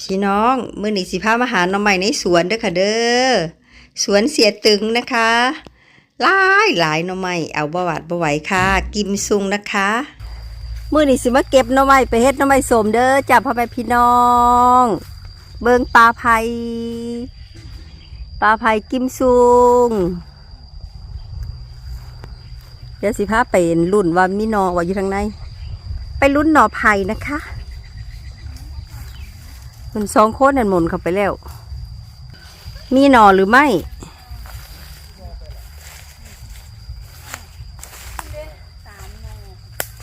พี่น้องมื้อนี้สิพามาหาหน่อไม้ในสวนเด้อค่ะเด้อสวนเสียตึงนะคะหลายหลายหน่อไม้เอาบ่หวาดบ่ไหวค่ะ กิมซุงนะคะมื้อนี้สิมาเก็บหน่อไม้ไปเฮ็ดหน่อไม้สมเด้อจ้าพ่อแม่พี่น้อง เบิ่งปลาไผ่ปลาไผ่กิมซุงเดี๋ยวสิพาไปรุ่นว่ามีหนอว่าอยู่ทางในไปรุ่นหน่อไผ่นะคะ มันสองคนนั่นหมุนเข้าไปแล้ว มีหน่อหรือไม่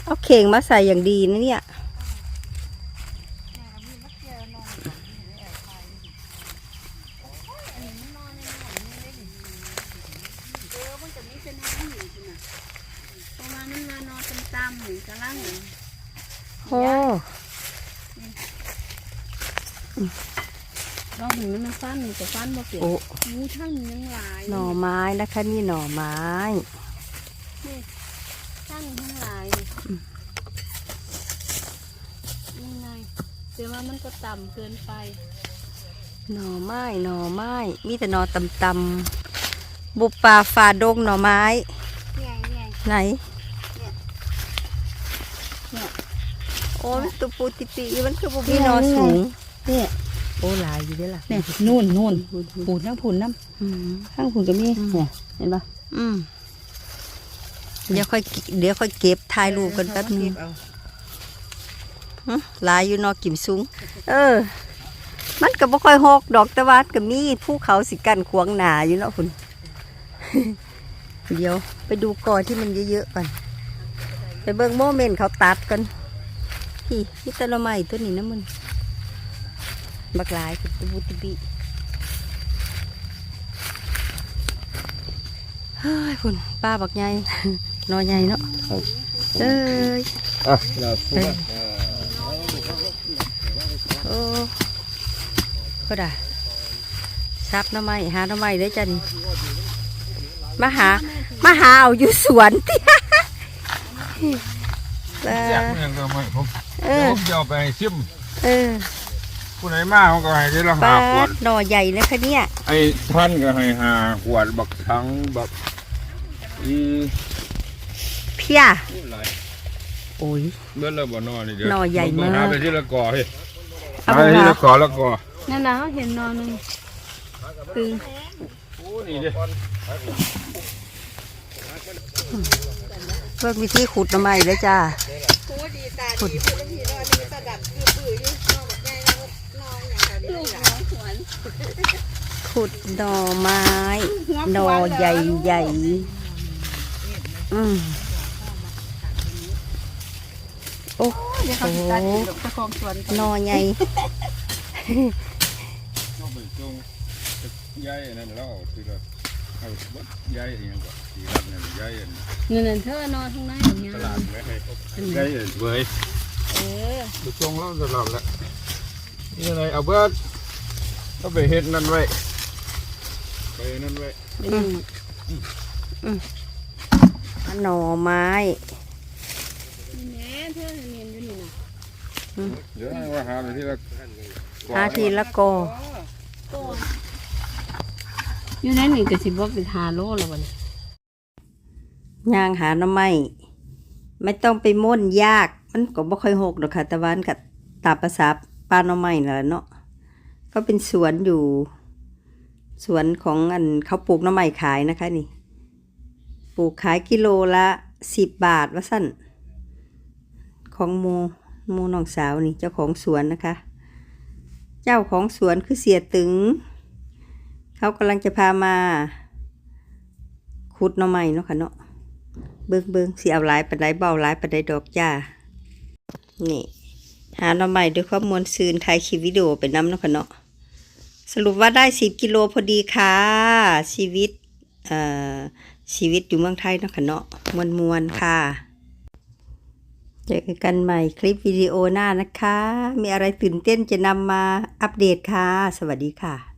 เอาเข่งมาใส่อย่างดีนะเนี่ยเออมันจะมี เป็นห้างอยู่คุณน่ะประมาณนั้นมานอนตำๆหนึ่งกะลังหนึ่งโอ้เราถึงนั้นมันฟันแต่ฟันบ่เปลี่ยนโอ้มูทั้งนี้ยังหลายหน่อไม้นะคะนี่หน่อไม้ทั้งทั้งหลายนี่ไงแต่ว่ามันก็ต่ำเกินไป หน่อไม้หน่อไม้ มีแต่หน่อตำๆบุปปลาฟาดงหน่อไม้ใหญ่ใหญ่ไหนเนี่ยโอ้ยมันตุปูติปีมันคือบุมีหนอสูง เนี่ยโอ้หลายอยู่เด้อล่ะเนี่ยนู่นนู่นปูดน้ำปูดน้อืมำข้างปูดก็มีเนี่ยเห็นปะอืมเดี๋ยวค่อยกิเดี๋ยวค่อยเก็บถ่ายรูปกันแป๊บนึงหึหลายอยู่เนอกกิ่มสูง เออ มันก็บ่ค่อยหกดอกแตะวันก็มีภูเขาสิกันขวางหนาอยู่เนาะคุณเดี๋ยว ไปดูกอที่มันเยอะๆก่อนไปเบิ่งโมเมนต์เขาตัดกันพี่นี่ตะละไม้ตัวนี้นะมึง บักหลายเป็นตะบุตะบีเฮ้ยคุณป้าบักใหญ่นอใหญ่เนาะเอ้ยอะเราพูดว่าโอ้ก็ได้ซับหน้ำไม้หาหน้ำไม้ได้อจันมาหา มาหาเอาอยู่สวนเตี้ยเอแจอกเนี่ยก็ไม่ผมเอเดี๋ยวอผมจะเอาไปให้ซิมเออ ผู้ไหนมาเขาก็ให้ได้ละปห้าลาขวดหน่อใหญ่นะคะเนี่ยไอ้ท่านก็ให้ห้าขวดบักทั้งบักอีเพียพูดหลายโอ้ย เมื่อเราบ่นอนนี่เดี๋ยวหน่อใหญ่มาก หาไปที่ละกอเฮ้ยเอาหาไปไปที่หาละกอละกอนั่นนะเขาเห็นนอนหนึงตึงโอ้นี่เด้เพิ่งวิธีขุดหน้ำไม้เลยจ้าขุด ขุดหน่อไม้หน่อใหญ่ใหญ่ๆอืมโอ้เดี๋ยวเขาจะตัดอีกเจ้าของสวนหน่อใหญ่เข้าไปตรงย้ายอันนั่นแล้วเอาทีละเอาบัดย้ายอันยังก็ทีละนั่นย้ายอันนั่นน่ะเธอนอนข้างในอย่างเงี้ยตลาดไว้ให้ย้ายอันเว้ยเออไปตรงแล้วตลอดละนี่อะไรเอาเบิด ก็ไปเฮ็ดนั่นไว้ไปนั่นไว้อืมหน่อไม้นี่แหน่เธอเห็นอยู่นี่นะเดี๋ยวให้ว่าหาไปที่ละหาทีละกออยู่ในนี่ก็สิบ่เป็นหาโลแล้วบัดนี้ย่างหาหน่อไม้ไม่ต้องไปม่นยาก มันก็บ่ค่อยหกดอกค่ะตะวันกับตามภาษาปลาหน่อไม้นั่นแหละเนาะ ก็เป็นสวนอยู่ สวนของอันเขาปลูกหน่อไม้ขายนะคะนี่ ปลูกขายกิโลละสิบบาทว่าสั้นของโมโมน้องสาวนี่เจ้าของสวนนะคะ เจ้าของสวนคือเสียตึง เขากำลังจะพามาขุดหน่อไม้เนาะค่ะเนาะเบิงเบิงสีเอาหลายปันไดเบาหลายปันไดดอกจ้านี่หาหน่อไม้ด้วยความมวลซืนถ่ายคลิปวิดีโอไปน้ำเนาะค่ะเนาะ สรุปว่าได้สิบกิโลพอดีค่ะ ชีวิตเอ่อชีวิตอยู่เมืองไทยเนาะค่ะเนาะมวลมวลค่ะ เจอกันใหม่คลิปวิดีโอหน้านะคะ มีอะไรตื่นเต้นจะนำมาอัปเดตค่ะ สวัสดีค่ะ